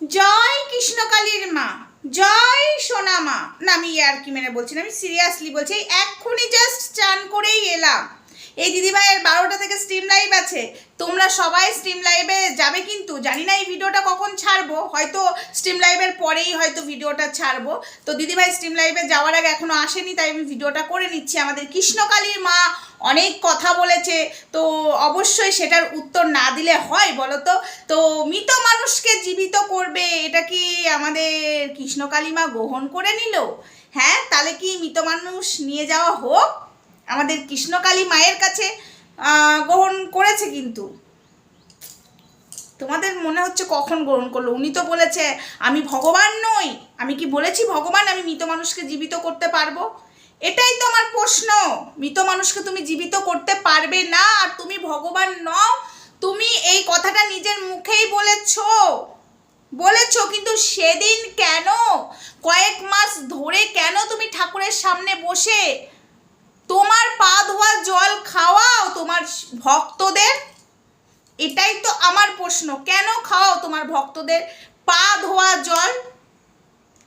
জয় কৃষ্ণকালীর মা, জয় সোনা মা। না, আমি আর কি মেনে বলছি না, আমি সিরিয়াসলি বলছি, এই এক্ষুনি জাস্ট চান করেই এলাম। এই দিদিভাইয়ের বারোটা থেকে স্ট্রিম লাইভ আছে, তোমরা সবাই স্ট্রিম লাইভে যাবে কিন্তু, জানি না এই ভিডিওটা কখন ছাড়বো, হয়তো স্ট্রিম লাইভের পরেই হয়তো ভিডিওটা ছাড়বো। তো দিদিভাই স্ট্রিম লাইভে যাওয়ার আগে এখনও আসেনি, তাই আমি ভিডিওটা করে নিচ্ছি। আমাদের কৃষ্ণকালীর মা অনেক কথা বলেছে, তো অবশ্যই সেটার উত্তর না দিলে হয় বলো তো তো মৃত মানুষকে জীবিত করবে, এটা কি আমাদের কৃষ্ণকালী মা গ্রহণ করে নিল? হ্যাঁ তাহলে কি মৃত মানুষ নিয়ে যাওয়া হোক? আমাদের কৃষ্ণকালী মায়ের কাছে গ্রহণ করেছে কিন্তু। তোমাদের মনে হচ্ছে কখন গ্রহণ করল? উনি তো বলেছে, আমি ভগবান নই। আমি কি বলেছি ভগবান? আমি মৃত মানুষকে জীবিত করতে পারব? এটাই তো আমার প্রশ্ন। মৃত মানুষকে তুমি জীবিত করতে পারবে না, আর তুমি ভগবান নও, তুমি এই কথাটা নিজের মুখেই বলেছ। বলেছ, কিন্তু সেদিন কেন? কয়েক মাস ধরে কেন তুমি ঠাকুরের সামনে বসে? তোমার পা ধোয়া জল খাওয়াও তোমার ভক্তদের? এটাই তো আমার প্রশ্ন। কেন খাওয়াও তোমার ভক্তদের পা ধোয়া জল?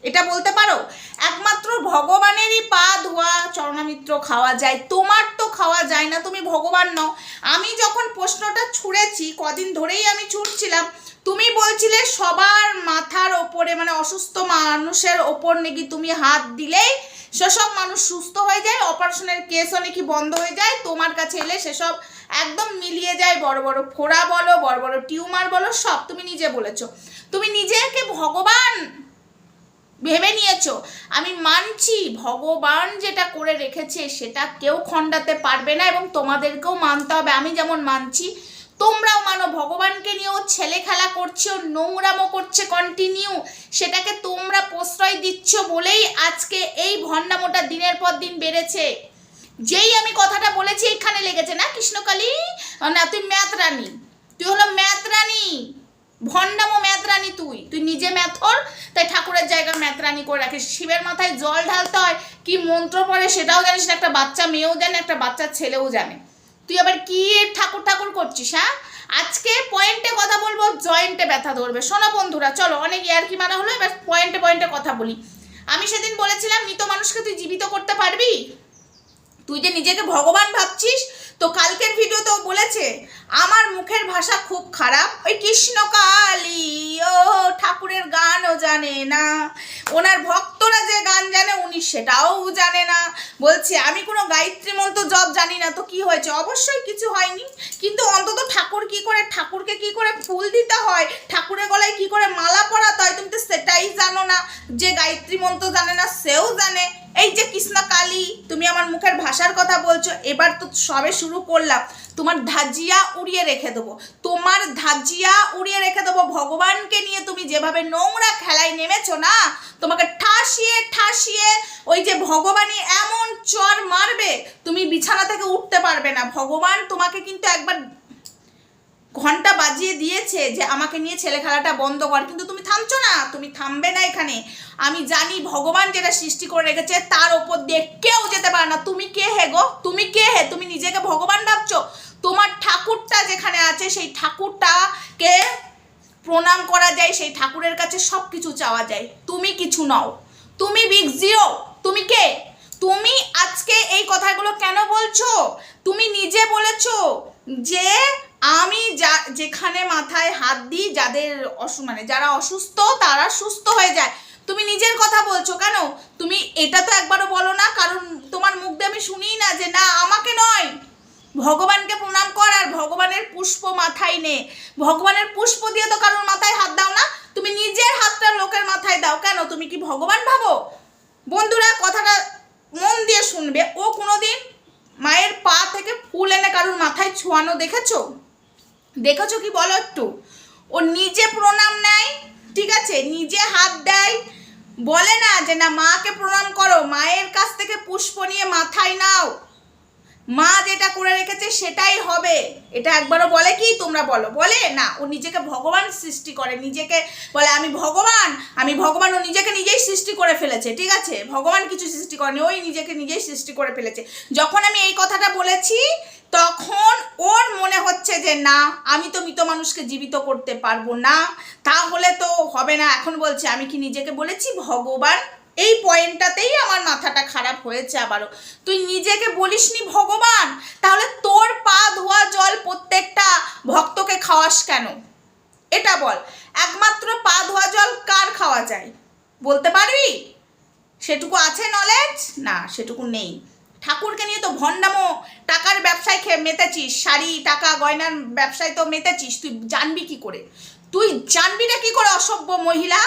এটা বলতে পারো? একমাত্র ভগবানেরই পা ধোয়া চরণামিত্র খাওয়া যায়। তোমার তো খাওয়া যায় না, তুমি ভগবান নও। আমি যখন প্রশ্নটা ছুঁড়েছি, কদিন ধরেই আমি ছুটছিলাম তুমি বলছিলে সবার মাথার ওপরে মানে অসুস্থ মানুষের ওপর নাকি তুমি হাত দিলেই সেসব মানুষ সুস্থ হয়ে যায়, অপারেশনের কেসও নাকি বন্ধ হয়ে যায়, তোমার কাছে এলে সেসব একদম মিলিয়ে যায়, বড় বড় ফোড়া বলো, বড় বড় টিউমার বলো, সব তুমি নিজে বলেছ। তুমি নিজেকে ভগবান ভেবে নিয়েছো? আমি মানছি, ভগবান যেটা করে রেখেছে সেটা কেউ খণ্ডাতে পারবে না এবং তোমাদেরকেও মানতে হবে। আমি যেমন মানছি, তোমরাও মানো, ভগবানকে নিয়েও ছেলে খেলা করছে ও নোংরামো করছে কন্টিনিউ সেটাকে তোমরা প্রশ্রয় দিচ্ছ বলেই আজকে এই ভণ্ডামোটা দিনের পর দিন বেড়েছে। যেই আমি কথাটা বলেছি এখানে লেগেছে, না কৃষ্ণকালী? না, তুই ম্যাথ রানী তুই হলো ম্যাথ রানী ভণ্ডামো ম্যাথরানি তুই। তুই নিজে ম্যাথর, তাই ঠাকুরের জায়গা ম্যাথরানি করে রাখিস শিবের মাথায় জল ঢালতে হয়, কি মন্ত্র পড়ে সেটাও জানিস না, একটা বাচ্চা মেয়েও জানে, একটা বাচ্চা ছেলেও জানে। তুই আবার কি ঠাকুর ঠাকুর করছিস হ্যাঁ? আজকে পয়েন্টে কথা বলব জয়েন্টে ব্যথা ধরবে। শোনো বন্ধুরা, চলো, অনেক ইয়ার কি মারা হলো, এবার পয়েন্টে পয়েন্টে কথা বলি। আমি সেদিন বলেছিলাম, মৃত মানুষকে তুই জীবিত করতে পারবি? তুই যে নিজেকে ভগবান ভাবছিস, তো কালকের ভিডিওতেও বলেছে আমার মুখের ভাষা খুব খারাপ। ওই কৃষ্ণকালী ও ঠাকুরের গানও জানে না। ওনার ভক্তরা যে গান জানে উনি সেটাও জানে না। বলছে, আমি কোনো গায়ত্রী মন্ত্র জব জানি না, তো কি হয়েছে? অবশ্যই কিছু হয়নি। কিন্তু অন্তত ঠাকুর কি করে, ঠাকুরকে কি করে ফুল দিতে হয়, ঠাকুরের গলায় কি করে মালা পরাতে হয়, তুমি তো সেটাই জানো না। যে গায়ত্রী মন্ত্র জানে না, সেও জানে। এই যে কৃষ্ণ কালী, তুমি আমার মুখের ভাষার কথা বলছো, এবার তো সবে শুরু করলাম। তোমার ধাজিয়া উড়িয়ে রেখে দেবো। তোমার ধাজিয়া উড়িয়ে রেখে দেবো। ভগবানকে নিয়ে তুমি যেভাবে নোংরা খেলায় নেমেছো না, তোমাকে ঠাসিয়ে ঠাসিয়ে ওই যে ভগবানই এমন চর মারবে, তুমি বিছানা থেকে উঠতে পারবে না। ভগবান তোমাকে কিন্তু একবার ঘণ্টা বাজিয়ে দিয়েছে যে আমাকে নিয়ে ছেলে খেলাটা বন্ধ কর, কিন্তু তুমি থামছো না, তুমি থামবে না এখানে। আমি জানি ভগবান যেটা সৃষ্টি করে রেখেছে, তার ওপর দিয়ে কেউ যেতে পারে না। তুমি কে হে গো? তুমি কে হে? তুমি নিজেকে ভগবান ভাবছ? তোমার ঠাকুরটা যেখানে আছে, সেই ঠাকুরটাকে প্রণাম করা যায়, সেই ঠাকুরের কাছে সব কিছু চাওয়া যায়। তুমি কিছু নও। তুমি বিগ জিরো তুমি কে? তুমি আজকে এই কথাগুলো কেন বলছো? তুমি নিজে বলেছ যে আমি যা, যেখানে মাথায় হাত দিই, যাদের অসু মানে যারা অসুস্থ, তারা সুস্থ হয়ে যায়। তুমি নিজের কথা বলছো কেন? তুমি এটা তো একবারও বলো না, কারণ তোমার মুখ দিয়ে আমি শুনি না যে না, আমাকে নয়। ভগবানকে প্রণাম কর আর ভগবানের পুষ্প মাথায় নে। ভগবানের পুষ্প দিয়ে তো কারোর মাথায় হাত দাও না। তুমি নিজের হাতটা লোকের মাথায় দাও। কেন? তুমি কি ভগবান ভাবো? বন্ধুরা, কথাটা মন দিয়ে শুনবে। ও কোনোদিন মায়ের পা থেকে ফুল এনে কারোর মাথায় ছোঁয়ানো দেখেছ? দেখেছ কি বলো একটু? ও নিজে প্রণাম নেয়, ঠিক আছে? নিজে হাত দেয়। বলে না যে, না, মাকে প্রণাম করো। মায়ের কাছ থেকে পুষ্প নিয়ে মাথায় নাও। মা যেটা করে রেখেছে সেটাই হবে। এটা একবারও বলে কি? তোমরা বলো। বলে? না, ও নিজেকে ভগবান সৃষ্টি করে। নিজেকে বলে, আমি ভগবান আমি ভগবান। ও নিজেকে নিজেই সৃষ্টি করে ফেলেছে, ঠিক আছে? ভগবান কিছু সৃষ্টি করেনি, ওই নিজেকে নিজেই সৃষ্টি করে ফেলেছে। যখন আমি এই কথাটা বলেছি, তখন ওর মনে হচ্ছে যে, না, আমি তো মৃত মানুষকে জীবিত করতে পারব না। তাহলে তো হবে না। এখন বলছে, আমি কি নিজেকে বলেছি? ভগবান এই পয়েন্টটাতেই আমার মাথাটা খারাপ হয়েছে আবারও। তুই নিজেকে বলিসনি ভগবান? তাহলে তোর পা ধোয়া জল প্রত্যেকটা ভক্তকে খাওয়াস কেন? এটা বল, একমাত্র পা ধোয়া জল কার খাওয়া যায়? বলতে পারবি? সেটুকু আছে নলেজ না, সেটুকু নেই। ঠাকুরকে নিয়ে তো ভণ্ডামো, টাকার ব্যবসায় খেয়ে মেতেছিস, শাড়ি, টাকা, গয়নার ব্যবসায় তো মেতেছিস, তুই জানবি কি করে? তুই জানবি না কি করে অসভ্য মহিলা?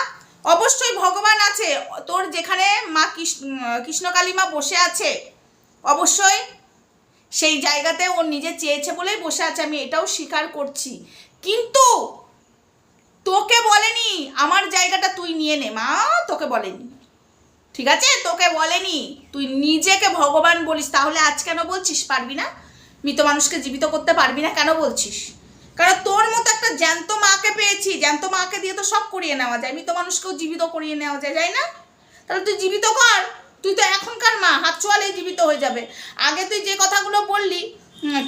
অবশ্যই ভগবান আছে। তোর যেখানে মা কৃষ্ণ কৃষ্ণকালী মা বসে আছে, অবশ্যই সেই জায়গাতে ও নিজে চেয়েছে বলেই বসে আছে, আমি এটাও স্বীকার করছি। কিন্তু তোকে বলেনি, আমার জায়গাটা তুই নিয়ে নে। মা, তোকে বলেনি। ঠিক আছে? তোকে বলেনি। তুই নিজেকে ভগবান বলিস, তাহলে আজ কেন বলছিস? পারবি না? মৃত মানুষকে জীবিত করতে পারবি না? কেন বলছিস? কারণ তোর মতো একটা জ্যান্ত মাকে পেয়েছি, জ্যান্ত মাকে দিয়ে তো সব করিয়ে নেওয়া যায়। মৃত মানুষকেও জীবিত করিয়ে নেওয়া যায়, তাই না? তাহলে তুই জীবিত কর। তুই তো এখনকার মা, হাত চোয়ালেই জীবিত হয়ে যাবে। আগে তুই যে কথাগুলো বললি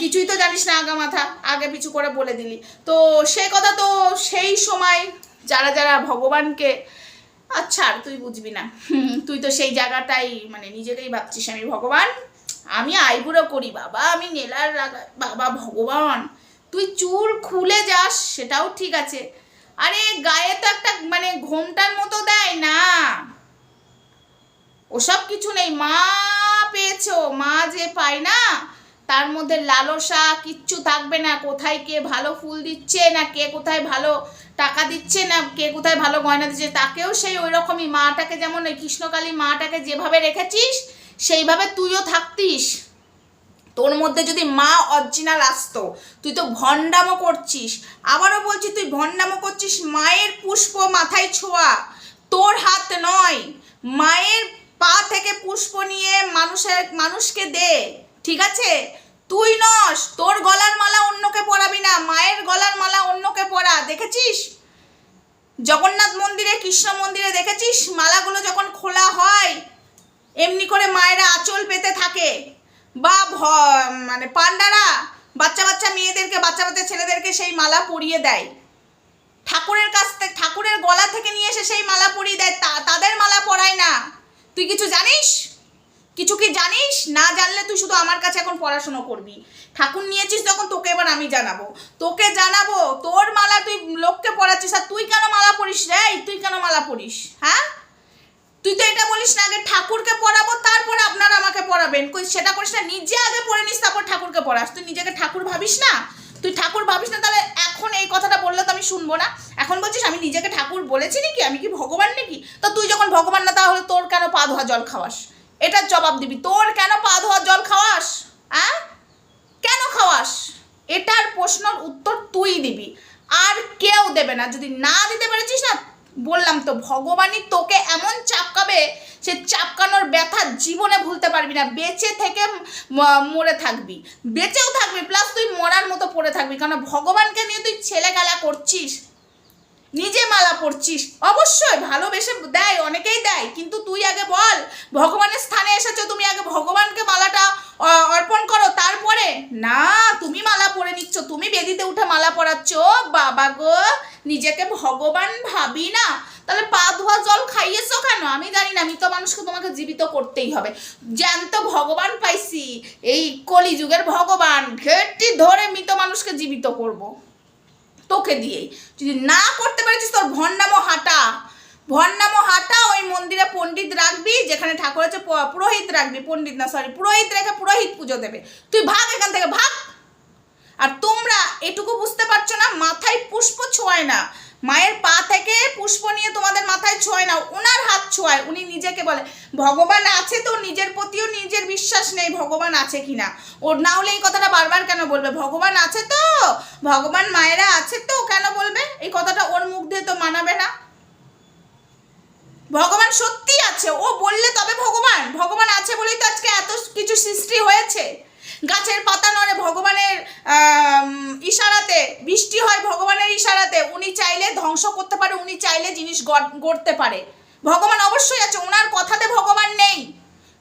কিছুই তো জানিস না আগা মাথা, আগে পিছু করে বলে দিলি। তো সে কথা তো সেই সময় যারা যারা ভগবানকে আচ্ছা আর তুই বুঝবি না। তুই তো সেই জায়গাটাই মানে নিজেকেই ভাবছিস, আমি ভগবান, আমি আইবুড়ো করি, বাবা, আমি নেলার বাবা ভগবান। তুই চুল খুলে যাস, সেটাও ঠিক আছে। আরে গায়ে তো একটা মানে ঘোমটার মতো দেয় না। ওসব কিছু নেই। মা পেয়েছ, মা যে পায় না, তার মধ্যে লালসা কিচ্ছু থাকবে না। কোথায় কে ভালো ফুল দিচ্ছে না, কে কোথায় ভালো টাকা দিচ্ছে না, কে কোথায় ভালো গয়না দিচ্ছে, তাকেও সেই ওই রকমই মাটাকে যেমন ওই কৃষ্ণকালী মাটাকে যেভাবে রেখেছিস, সেইভাবে তুইও থাকতিস। তোর মধ্যে যদি মা অরিজিনাল আসতো, তুই তো ভণ্ডামো করছিস। আবারও বলছি, তুই ভণ্ডামো করছিস মায়ের পুষ্প মাথায় ছোঁয়া। তোর হাত নয়, মায়ের পা থেকে পুষ্প নিয়ে মানুষের মানুষকে দে, ঠিক আছে? তুই নস, তোর গলার মালা অন্যকে পরাবি না, মায়ের গলার মালা অন্যকে পরা, দেখেছিস? জগন্নাথ মন্দিরে, কৃষ্ণ মন্দিরে দেখেছিস? মালাগুলো যখন খোলা হয়, এমনি করে মায়েরা আঁচল পেতে থাকে। বা মানে পান্ডারা বাচ্চা বাচ্চা মেয়েদেরকে, বাচ্চা বাচ্চা ছেলেদেরকে সেই মালা পরিয়ে দেয়। ঠাকুরের কাছ থেকে ঠাকুরের গলা থেকে নিয়ে এসে সেই মালা পরিয়ে দেয়। তা, তাদের মালা পরায় না। তুই কিছু জানিস? কিছু কি জানিস? না জানলে তুই শুধু আমার কাছে এখন পড়াশুনো করবি। ঠাকুর নিয়েছিস যখন, তোকে এবার আমি জানাব। তোকে জানাব, তোর মালা তুই লোককে পড়াচ্ছিস আর তুই কেন মালা পরিস রে? তুই কেন মালা পরিস? হ্যাঁ? তুই তো এটা বলিস না, আগে ঠাকুরকে পড়াবো, তারপরে আপনারা আমাকে পড়াবেন। কই, সেটা করিস না, নিজে আগে পড়ে নিস, তারপর ঠাকুরকে পড়াস। তুই নিজেকে ঠাকুর ভাবিস না? তুই ঠাকুর ভাবিস না, তাহলে এখন এই কথাটা বললে তো আমি শুনব না। এখন বলছিস আমি নিজেকে ঠাকুর বলেছি নাকি? আমি কি ভগবান নাকি? তো তুই যখন ভগবান না, তাহলে তোর কেন পা ধোয়া জল খাওয়াস? এটার জবাব দিবি। তোর কেন পা ধোয়া জল খাওয়াস? হ্যাঁ কেন খাওয়াস? এটার প্রশ্নের উত্তর তুই দিবি। আর কেউ দেবে না। যদি না দিতে পেরেছিস না বললাম তো, ভগবানই তোকে এমন চাপকাবে সে চাপকানোর ব্যথা জীবনে ভুলতে পারবি না। বেঁচে থেকে মরে থাকবি। বেঁচেও থাকবি প্লাস তুই মরার মতো পড়ে থাকবি। কারণ ভগবানকে নিয়ে তুই ছেলে খেলা করছিস, নিজে মালা পড়ছিস অবশ্যই ভালোবেসে দেয়, অনেকেই দেয়। কিন্তু তুই আগে বল, ভগবানের স্থানে এসেছ, তুমি আগে ভগবানকে মালাটা অর্পণ করো, তারপরে। না, তুমি মালা পরে নিচ্ছ, তুমি বেদিতে উঠে মালা পরাচ্ছ। বাবা গো, নিজেকে ভগবান ভাবি না। তাহলে পা ধোয়া জল খাইয়েছো কেন? আমি জানি না, মৃত মানুষকে তোমাকে জীবিত করতেই হবে। জ্যান্ত ভগবান পাইছি, এই কলিযুগের ভগবান ঘেরটি ধরে মৃত মানুষকে জীবিত করব। তোকে দিয়েই। যদি না করতে পেরেছিস তোর ভণ্ডামো হাঁটা। ভণ্ডামো হাঁটা ওই মন্দিরে পণ্ডিত রাখবি, যেখানে ঠাকুর আছে পুরোহিত রাখবি, পণ্ডিত না সরি পুরোহিত রেখে পুরোহিত পুজো দেবে। তুই ভাগ এখান থেকে, ভাগ। আর তোমরা এটুকু বুঝতে পারছ না, মাথায় পুষ্প ছোঁয় না। মায়ের পা থেকে পুষ্প নিয়ে তোমাদের মাথায় ছোঁয় না, ওনার হাত ছোঁয় উনি নিজেকে বলে, ভগবান আছে তো, নিজের প্রতিও নিজের বিশ্বাস নেই, ভগবান আছে কিনা? ওর না হলে এই কথাটা বারবার কেন বলবে? ভগবান আছে তো, ভগবান মায়েরা আছে তো, কেন বলবে? এই কথাটা ওর মুখ দিয়ে তো মানাবে না। ভগবান সত্যি আছে। ও বললে তবে ভগবান। ভগবান আছে বলেই তো আজকে এত কিছু সৃষ্টি হয়েছে। গাছের পাতা নড়ে ভগবানের ইশারাতে, বৃষ্টি হয় ভগবানের ইশারাতে, উনি চাইলে ধ্বংস করতে পারে, উনি চাইলে জিনিস গড়- গড়তে পারে। ভগবান অবশ্যই আছে, ওনার কথাতে ভগবান নেই।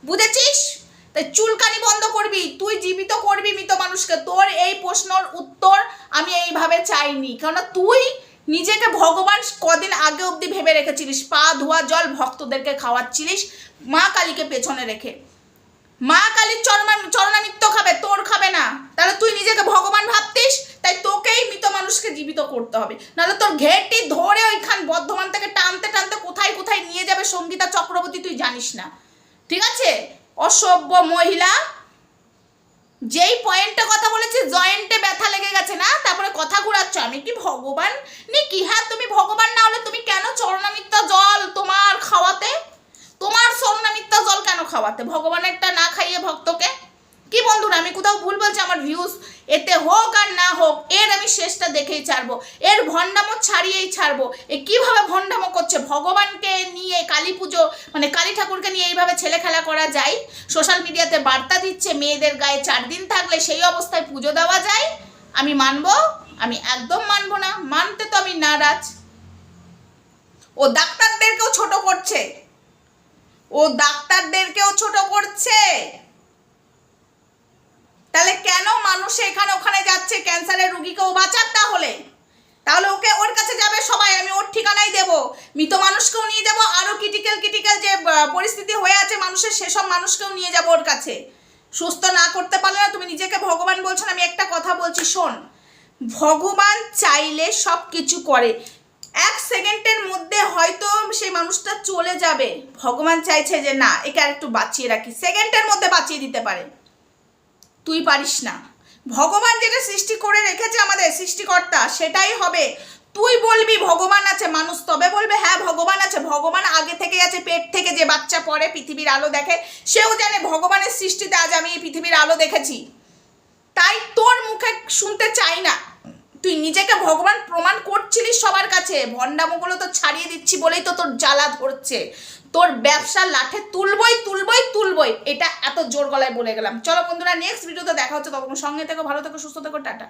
বুঝেছিস? তাই চুলকানি বন্ধ করবি, তুই জীবিত করবি মৃত মানুষকে। তোর এই প্রশ্নর উত্তর আমি এইভাবে চাইনি। কেননা তুই নিজেকে ভগবান কদিন আগে অবধি ভেবে রেখেছিলিস। পা, ধোয়া, জল ভক্তদেরকে খাওয়াচ্ছিলিস, মা কালীকে পেছনে রেখে। মা কালীর চরণা চরণামিত্য খাবে, তোর খাবে না। তাহলে তুই নিজেকে ভগবান ভাবতিস, তাই তোকেই মৃত মানুষকে জীবিত করতে হবে। নাহলে তোর ঘেরটি ধরে ওইখান বর্ধমান থেকে টানতে টানতে কোথায় কোথায় নিয়ে যাবে সঙ্গীতা চক্রবর্তী তুই জানিস না। ঠিক আছে? অসভ্য মহিলা যেই পয়েন্টে কথা বলেছি জয়েন্টে ব্যথা লেগে গেছে না? তারপরে কথা ঘুরাচ্ছ, আমি কি ভগবান? নি কি? হ্যাঁ তুমি ভগবান না হলে তুমি কেন চরণামিত্যা জল তোমার খাওয়াতে? তোমার চরণামিত্তা জল কেন খাওয়াতে? ভগবানেরটা না খাইয়ে ভক্তকে কি বন্ধুরা, আমি কোথাও ভুল বলছি, আমার ভিউজ এতে হোক আর না হোক, এর আমি শেষটা দেখেই ছাড়বো। এর ভণ্ডামো ছাড়িয়েই ছাড়বো। এ কীভাবে ভণ্ডামো করছে? ভগবানকে নিয়ে কালী পুজো মানে কালী ঠাকুরকে নিয়ে এইভাবে ছেলে খেলা করা যায়? সোশ্যাল মিডিয়াতে বার্তা দিচ্ছে, মেয়েদের গায়ে চার দিন থাকলে সেই অবস্থায় পুজো দেওয়া যায়? আমি মানবো? আমি একদম মানবো না। মানতে তো আমি নারাজ। ও ডাক্তারদেরকেও ছোট করছে। ও ডাক্তারদেরকেও ছোট করছে। তাহলে কেন মানুষ এখানে ওখানে যাচ্ছে? ক্যান্সারের রুগীকেও বাঁচার তাহলে। তাহলে ওকে ওর কাছে যাবে সবাই, আমি ওর ঠিকানাই দেব। মৃত মানুষকেও নিয়ে যাব আরও ক্রিটিক্যাল ক্রিটিক্যাল যে পরিস্থিতি হয়ে আছে মানুষের, সেসব মানুষকেও নিয়ে যাব ওর কাছে। সুস্থ না করতে পারলে না, তুমি নিজেকে ভগবান বলছো আমি একটা কথা বলছি, শোন। ভগবান চাইলে সব কিছু করে। এক সেকেন্ডের মধ্যে হয়তো সেই মানুষটা চলে যাবে। ভগবান চাইছে যে, না, একে আর একটু বাঁচিয়ে রাখি। সেকেন্ডের মধ্যে বাঁচিয়ে দিতে পারে। তুই পারিস না। ভগবান যেটা সৃষ্টি করে রেখেছে আমাদের সৃষ্টিকর্তা, সেটাই হবে। তুই বলবি ভগবান আছে মানুষ, তবে বলবে হ্যাঁ ভগবান আছে। ভগবান আগে থেকে আছে, পেট থেকে যে বাচ্চা পড়ে, পৃথিবীর আলো দেখে, সেও জানে ভগবানের সৃষ্টিতে আজ আমি এই পৃথিবীর আলো দেখেছি। তাই তোর মুখে শুনতে চাই না। তুই নিজেকে ভগবান প্রমাণ করছিলিস সবার কাছে। ভণ্ডামোগুলো তো ছাড়িয়ে দিচ্ছি বলেই তো তোর জ্বালা ধরছে। তোর ব্যবসা লাঠে তুলবই তুলবই তুলবই। এটা এত জোর গলায় বলে গেলাম। চলো বন্ধুরা নেক্সট ভিডিওতে দেখা হচ্ছে। তখন সঙ্গে থেকো, ভালো থেকো, সুস্থ থেকো, টাটা।